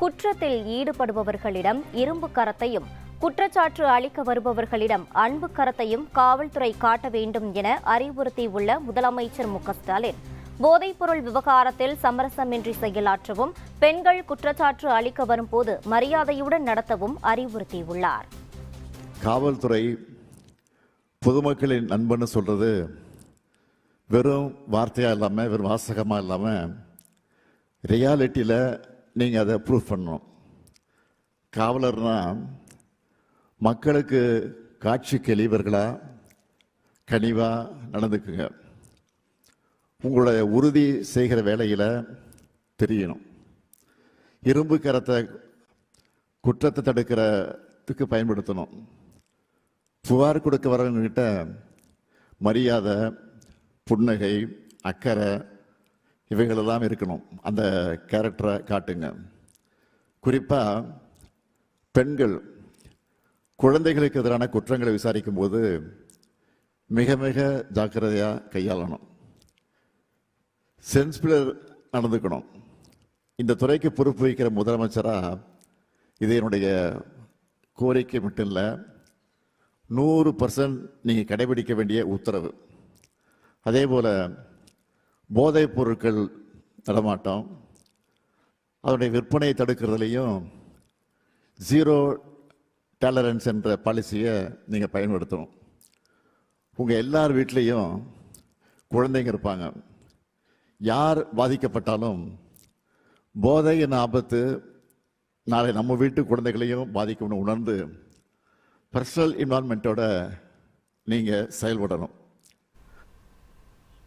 குற்றத்தில் ஈடுபடுபவர்களிடம் இரும்பு கரத்தையும் குற்றச்சாட்டு அளிக்க வருபவர்களிடம் அன்பு கரத்தையும் காவல்துறை காட்ட வேண்டும் என அறிவுறுத்தியுள்ள முதலமைச்சர் மு ஸ்டாலின். போதைப்பொருள் விவகாரத்தில் சமரசமின்றி செயலாற்றவும் பெண்கள் குற்றச்சாட்டு அளிக்க வரும்போது மரியாதையுடன் நடத்தவும் அறிவுறுத்தியுள்ளார் காவல்துறை பொதுமக்களின் நண்பன்னு சொல்றது வெறும் வார்த்தையாக இல்லாமல் வெறும் வாசகமாக இல்லாமல் ரியாலிட்டியில் நீங்கள் அதை ப்ரூவ் பண்ணணும். காவலர்னா மக்களுக்கு காட்சி கெளிவர்களா கனிவாக நடந்துக்குங்க. உங்களுடைய உறுதி செய்கிற வேலையில் தெரியணும். இரும்பு கரத்தை குற்றத்தை தடுக்கிறதுக்கு பயன்படுத்தணும். புகார் கொடுக்க வரவங்கக்கிட்ட மரியாதை புன்னகை அக்கறை இவைகளெல்லாம் இருக்கணும். அந்த கேரக்டரை காட்டுங்க. குறிப்பாக பெண்கள் குழந்தைகளுக்கு எதிரான குற்றங்களை விசாரிக்கும் போது மிக மிக ஜாக்கிரதையாக கையாளணும். சென்ஸ்பிளர் நடந்துக்கணும். இந்த துறைக்கு பொறுப்பு வகிக்கிற முதலமைச்சராக இது என்னுடைய கோரிக்கை மட்டும் இல்லை நூறு பர்சன்ட் நீங்கள் கடைபிடிக்க வேண்டிய உத்தரவு. அதே போல் போதைப் பொருட்கள் நடமாட்டம் அதனுடைய விற்பனையை தடுக்கிறதுலையும் ஜீரோ டாலரன்ஸ் என்ற பாலிசியை நீங்கள் பயன்படுத்தணும். உங்கள் எல்லார் வீட்லேயும் குழந்தைங்க இருப்பாங்க. யார் பாதிக்கப்பட்டாலும் போதை என்ற ஆபத்து நாளை நம்ம வீட்டு குழந்தைகளையும் பாதிக்கும்னு உணர்ந்து பர்சனல் இன்வால்மெண்ட்டோட நீங்கள் செயல்படணும்.